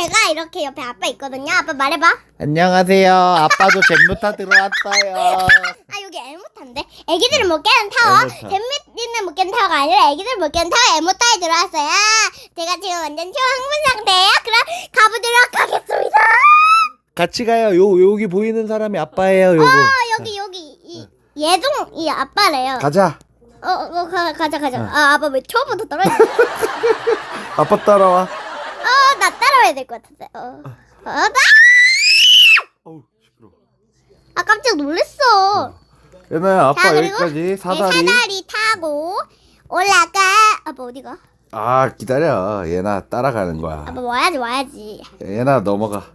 제가 이렇게 옆에 아빠 있거든요. 아빠 말해봐. 안녕하세요. 아빠도 잼무타 들어왔어요. 아 여기 에모타인데 애기들을 못 깨는 타워 에모타. 잼미는 못 깨는 타워가 아니라 애기들 못 깨는 타워 에모타에 들어왔어요 제가 지금 완전 초흥분 상태예요 그럼 가보도록 하겠습니다 같이 가요. 요 여기 보이는 사람이 아빠예요. 요거. 어 여기 여기 이 예동 이 아빠래요 가자. 어, 어 가, 가자 가자 어. 아 아빠 왜 처음부터 떨어져 아빠 따라와. 어 나 따라와야 될 것 같은데 어. 어, 나! 어우 시끄러. 아 깜짝 놀랐어 얘나야 아빠 자, 그리고 여기까지 네, 사다리. 사다리 타고 올라가 아빠 어디가? 아 기다려. 얘나 따라가는 거야. 아빠 와야지 와야지 얘나 넘어가.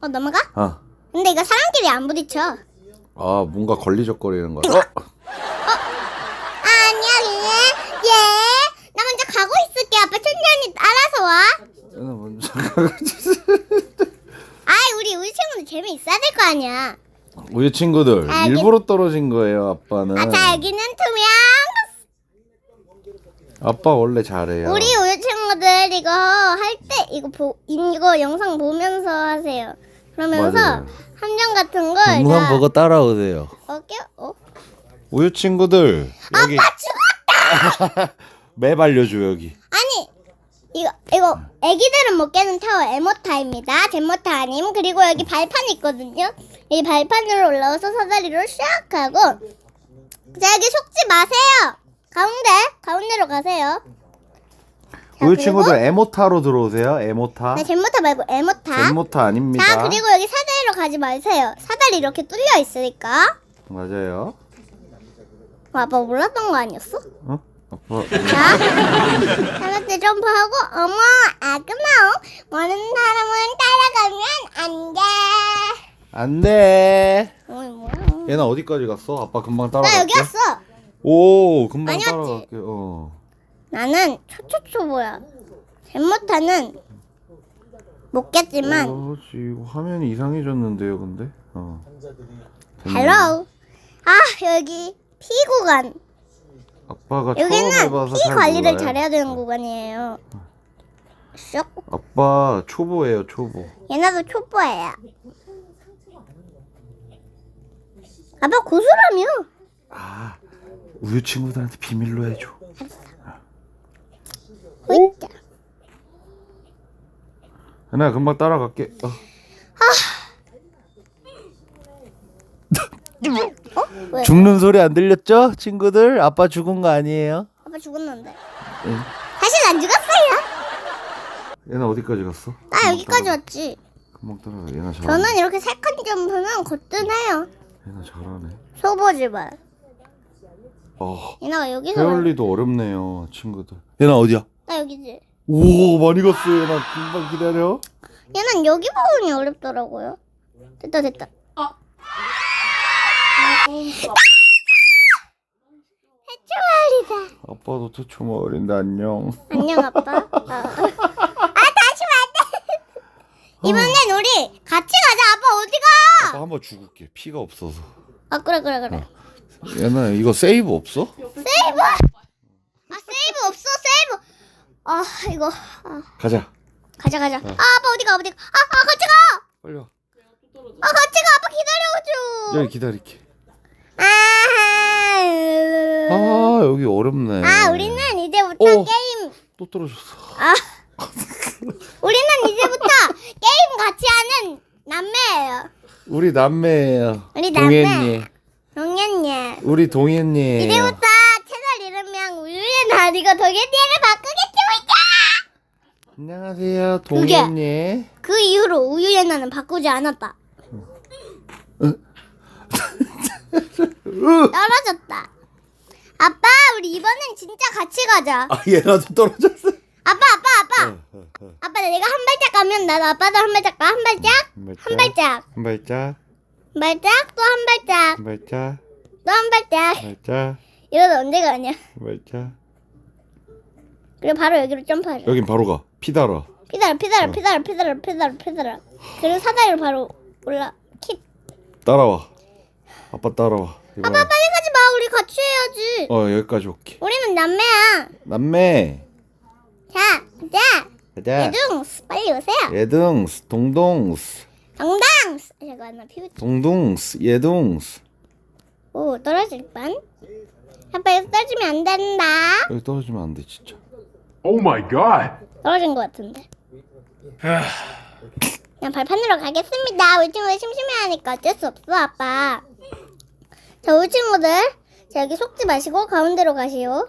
어 넘어가? 어. 근데 이거 사람끼리 안 부딪혀. 아 뭔가 걸리적거리는 거야. 어? 안녕, 예. 나 먼저 가고 있을게. 아빠 천천히 알아서 와. 얘나 먼저. 아이, 우리 우리 친구들 재미 있어야 될 거 아니야. 우리 친구들 아, 일부러 떨어진 거예요. 아빠는. 아, 자 여기는 투명. 아빠 원래 잘해요. 우리 우리 친구들 이거 할 때 이거 보 이거 영상 보면서 하세요. 그러면서 맞아요. 함정 같은 거 영상 보고 따라오세요. 어깨 어? 우유 친구들 여기 아빠 죽었다. 맵 알려줘 여기. 아니 이거 이거 애기들은 못 깨는 타워 에모타입니다. 제모타 아님 그리고 여기 발판 있거든요. 이 발판으로 올라와서 사다리로 샥 하고 자 여기 속지 마세요. 가운데 가운데로 가세요. 자, 그리고- 친구들 에모타로 들어오세요. 에모타. 네 제모타 말고 에모타. 잼모타 아닙니다. 자 그리고 여기 사다리로 가지 마세요. 사다리 이렇게 뚫려 있으니까. 맞아요. 어, 아빠 몰랐던 거 아니었어? 어? 아빠. 자, 하나째 점프하고 어머 아그마오 원하는 사람은 따라가면 안 돼. 안 돼. 어이 뭐야? 얘는 어디까지 갔어? 아빠 금방 나 따라갈게. 여기 왔어. 오, 금방 아니었지? 따라갈게. 어. 나는 초초초보야. 잼모타는 못 깼지만 어, 지금 화면이 이상해졌는데요, 근데. 어. 헬로. 아 여기 피 구간. 아빠가 처음 여기는 해봐서 피 잘 관리를 몰라요. 잘해야 되는 구간이에요. 쏙. 아빠 초보예요, 초보. 얘나도 초보예요. 아빠 고수라며? 아, 우유 친구들한테 비밀로 해줘. 호이자. 나 금방 따라갈게. 어. 어? 왜? 죽는 소리 안 들렸죠? 친구들? 아빠 죽은 거 아니에요? 아빠 죽었는데. 응. 사실 안 죽었어요. 얘는 어디까지 갔어? 나 여기까지 왔지. 금방 따라가. 얘나 잘하네. 저는 이렇게 세컨 점프는 거뜬해요. 얘나 잘하네. 소보지만. 어. 얘나가 여기서. 와. 페어리도 어렵네요, 친구들. 얘나 어디야? 나 여기지. 오, 많이 갔어. 얘나 금방 기다려. 얘는 여기 부분이 어렵더라고요. 됐다 됐다. 해초알이다. 아빠도 태초마을인데 안녕. 안녕 아빠. 어. 아 다시 만나. 이번엔 우리 같이 가자. 아빠 어디 가? 아빠 한번 죽을게. 피가 없어서. 아 그래 그래 그래. 얘나 이거 세이브 없어? 세이브. 아 세이브 없어 세이브. 아 이거 아, 가자. 가자 가자. 아 아빠 어디 가 어디 가? 아, 아 같이 가. 빨리 와. 아 같이 가. 아빠 기다려줘. 여기 기다릴게. 아. 아, 여기 어렵네. 아 우리는 이제부터 어. 게임. 또 떨어졌어. 아 우리는 이제부터 게임 같이 하는 남매예요. 우리 남매예요. 우리 남매. 동현님. 동현님. 우리 동현님. 이제부터 채널 이름명 우유의 나리가 동현이를 바꾸겠습니다. 안녕하세요, 동현님. 그 이후로 우유의 나는 바꾸지 않았다. 떨어졌다. 아빠, 우리 이번엔 진짜 같이 가자. 아, 얘라도 떨어졌어. 아빠, 아빠, 아빠. 아빠, 내가 한 발짝 가면 나도 아빠도 한 발짝 가. 한 발짝, 한 발짝, 한 발짝, 한 발짝, 또 한 발짝, 한 발짝, 또 한 발짝. 한 발짝, 이러다 언제 가냐? 한 발짝. 그리고 바로 여기로 점프하자. 여긴 바로 가. 피달아. 피달아, 피달아, 피달아, 피달아, 피달아, 피달아. 그리고 사다리로 바로 올라. 킵. 따라와. 아빠 따라와. 이번엔- 아빠 빨리 가지 마. 우리 같이 해야지. 어, 여기까지 올게. 우리는 남매야. 남매. 자, 자. 가자. 예둥스 빨리 오세요. 예둥스, 동동스, 정당스. 잠깐 나 피부. 동동스, 예둥스. 오 떨어질 뻔. 아빠 이거 떨어지면 안 된다. 여기 떨어지면 안 돼 진짜. Oh my god! 떨어진 것 같은데. 그냥 발판으로 가겠습니다. 우리 친구들 심심해하니까 어쩔 수 없어, 아빠. 자, 우리 친구들. 자, 여기 속지 마시고 가운데로 가시오.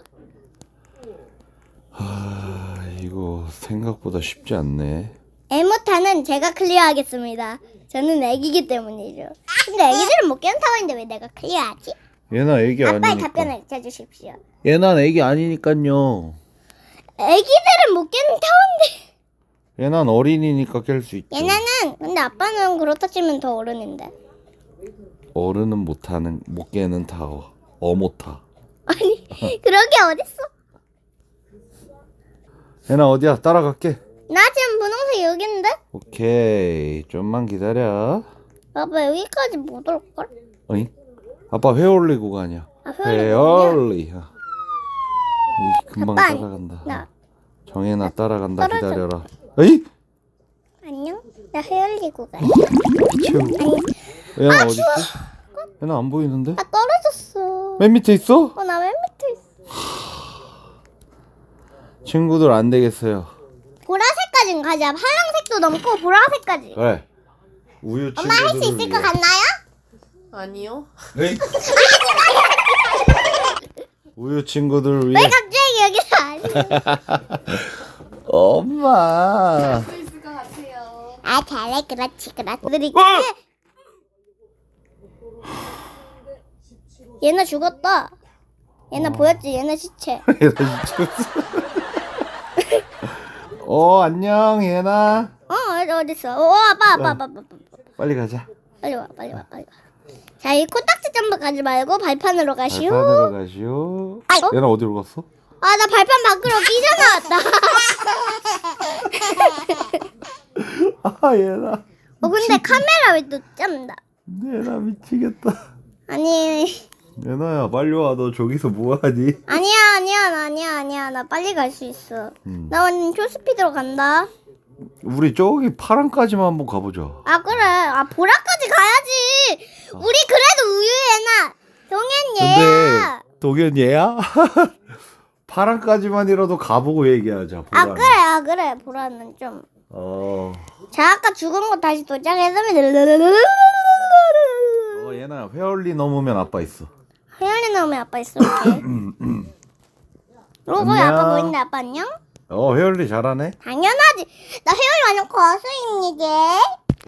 아 이거 생각보다 쉽지 않네. 에모타는 제가 클리어하겠습니다. 저는 애기기 때문이죠. 근데 애기들은 못 깨는 타워인데 왜 내가 클리어하지? 얘나 애기 아빠의 아니니까. 답변을 해주십시오. 얘난 애기 아니니까요. 애기들은 못 깨는 타워인데. 얘난 어린이니까 깰 수 있죠. 얘네는 근데 아빠는 그렇다 치면 더 어른인데. 어른은 못하는 못 깨는 타워. 어모타. 아니 그런 게 어딨어? 얘나 어디야? 따라갈게. 나 지금 분홍색 여기 있는데? 오케이. 좀만 기다려. 아빠 여기까지 못 올걸? 어이? 아빠 회 올리고 가냐? 아회 회원이거든요. 올리. 이 금방 아빠, 따라간다. 나 정혜나 따라간다. 떨어져. 기다려라. 어이? 안녕? 나 헤어리고 가. 채우. 얘나 어디 있어? 얘나 안 보이는데? 나 떨어졌어. 맨 밑에 있어? 어 나 맨 밑에 있어. 친구들 안 되겠어요. 보라색까진 가자. 파란색도 넘고 보라색까지. 그래. 우유 엄마 할 수 있을 것 위해. 같나요? 아니요. 에이? 우유 친구들을 왜 위해 갑자기 여기서 아니? 엄마 수 있을 것 같아요. 아 잘해 그렇지 그렇지. 들이 어! 얘네 죽었다. 얘네 보였지? 얘네 시체. 어 안녕 예나 어 어디 어딨어? 어 아빠 아빠 아빠. 빨리 가자 빨리 와 빨리 와 빨리 와. 자, 이 코딱지 점프 가지 말고 발판으로 가시오. 발판으로 가시오 아이고. 예나 어디로 갔어? 아, 나 발판 밖으로 삐져나왔다. 아 예나 어, 근데 카메라 왜 또 짠다? 예나 미치겠다 아니, 예나야 빨리 와 너 저기서 뭐하니? 아니야, 아니야, 나 아니야, 아니야. 나 빨리 갈 수 있어. 음. 나 완전 초스피드로 간다. 우리 저기 파랑까지만 한번 가보자 아, 그래. 아, 보라까지 가야지. 우리 그래도 우유애나 동현 얘야. 근데 동현 얘야? 파랑까지만이라도 가보고 얘기하자 아, 보라는. 그래, 아, 그래. 보라는 좀. 어. 자, 아까 죽은 거 다시 도착했으면 어 얘나 회원리 넘으면 아빠 있어 나오면 아빠 있을게. 로고야 안녕. 아빠 보이는데 아빠 안녕? 어 회원리 잘하네 당연하지. 나 혜연이 완전 거수입니다.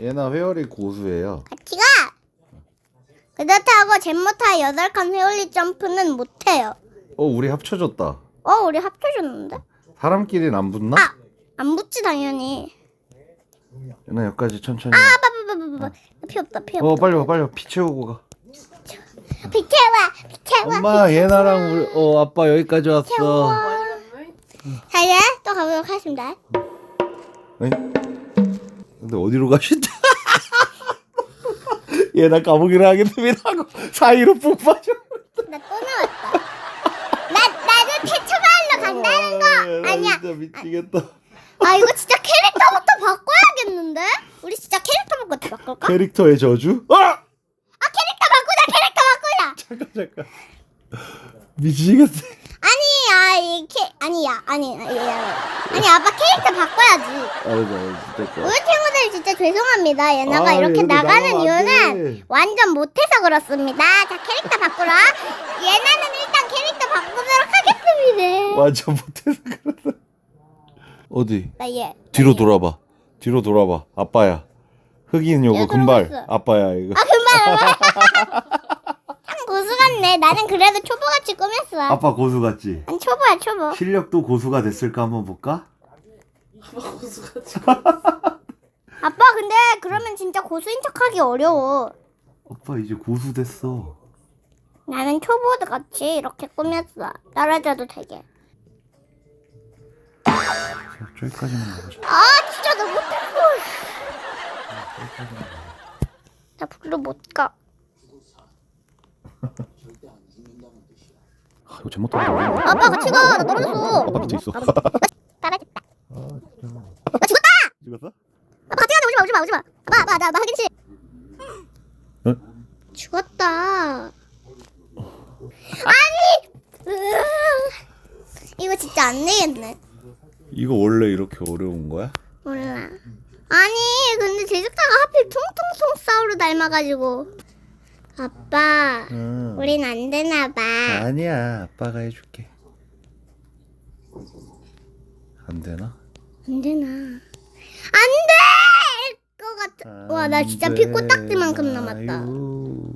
얘나 회원리 고수예요 같이 가. 그렇다고 잼모타 여덟 칸 회올리 점프는 못해요. 어 우리 합쳐졌다 어 우리 합쳐줬는데? 사람끼리는 안 붙나? 아! 안 붙지 당연히. 얘나 여기까지 천천히 아 와. 빠빠빠빠빠. 피 없다 피 없다. 어 빨리 와 빨리 와 피 채우고 가 비켜봐 비켜봐. 엄마 얘나랑 우리 어 아빠 여기까지 왔어 자 이제 또 가보도록 하겠습니다. 에이? 근데 어디로 가신다 얘나 감옥이라 하겠습니다 하고 사이로 푹 빠져 나 또 나왔다. 나 나도 캐쳐마을로 간다는 거 얘나 아니야. 진짜 미치겠다 아 이거 진짜 캐릭터부터 바꿔야겠는데? 우리 진짜 캐릭터부터 바꿀까? 캐릭터의 저주? 아! 아 캐릭터 바꾸자 캐릭터 바꾸자 잠깐 잠깐. 미치겠네. 아니 아이 캐 아니야 아니 아니 아니 아빠 캐릭터 바꿔야지. 알았어 알았어 우리 친구들 진짜 죄송합니다. 얘네가 아, 이렇게 얘네 나가는 나가면 안 이유는 돼. 완전 못해서 그렇습니다. 자 캐릭터 바꾸라 얘네는 일단 캐릭터 바꾸도록 하겠습니다. 완전 못해서 그러다. 어디? 나얘 뒤로 돌아봐. 뒤로 돌아봐. 아빠야. 흑인 요거 얘 금발. 아빠야 이거. 아 금발 참 고수 같네 나는 그래도 초보같이 꾸몄어 아빠 고수 같지? 난 초보야 초보 실력도 고수가 됐을까 한번 볼까? 아빠 근데 그러면 진짜 고수인 척하기 어려워. 아빠 이제 고수 됐어 나는 초보드 같이 이렇게 꾸몄어. 떨어져도 되게. 자, 저기까지만 가보자 아 진짜 나 못했어. 나 별로 못 가. 아, 이거 제목 따라 아빠 같이 가. 나 떨어졌어. 아빠 밑에 있어 떨어졌다. 아, 진짜. 나 죽었다! 죽었어? 아, 같이 가자, 오지 마, 오지 마, 오지 마. 봐, 봐, 나, 나 하긴 싫어. 어? 죽었다. 아니! 으아. 이거 진짜 안 되겠네. 이거 원래 이렇게 어려운 거야? 몰라. 아니, 근데 제작자가 하필 통통통 싸우로 닮아가지고. 아빠, 응. 우린 안 되나 봐. 아니야 아빠가 해줄게. 안 되나? 안 되나? 안 돼! 것 같아. 와, 나 진짜 피 코딱지만큼 남았다. 아유.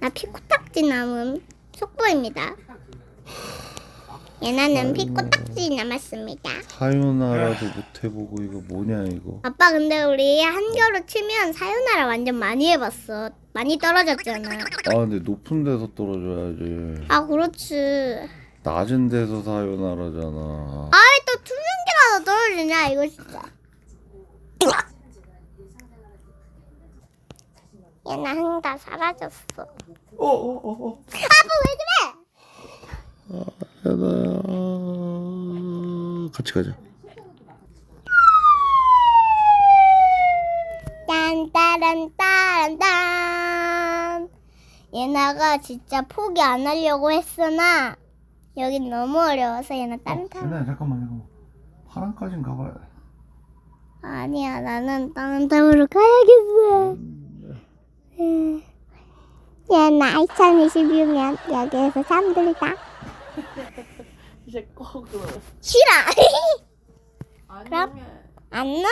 나 피 코딱지 남음. 속보입니다. 예나는 피 코딱지 남았습니다. 사요나라도 못 해보고 이거 뭐냐 이거. 아빠 근데 우리 한겨로 치면 사요나라 완전 많이 해봤어. 많이 떨어졌잖아. 아 근데 높은 데서 떨어져야지. 아 그렇지. 낮은 데서 사요나라잖아. 아이 또 투명기라도 떨어지냐 이거 진짜. 얘나 흥다 사라졌어. 어어어 어. 아빠 왜 그래? 야나야. 같이 가자. 딴따란따란딴 얘나가 진짜 포기 안 하려고 했으나 여긴 너무 어려워서 얘나 다른 타 야나야 잠깐만 잠깐만. 파랑까진 가봐야 돼. 아니야 나는 다른 탑으로 가야겠어 음. 얘나 2020이면 여기에서 잠들다 이제 꺼 그럼. 싫어 아니면 안녕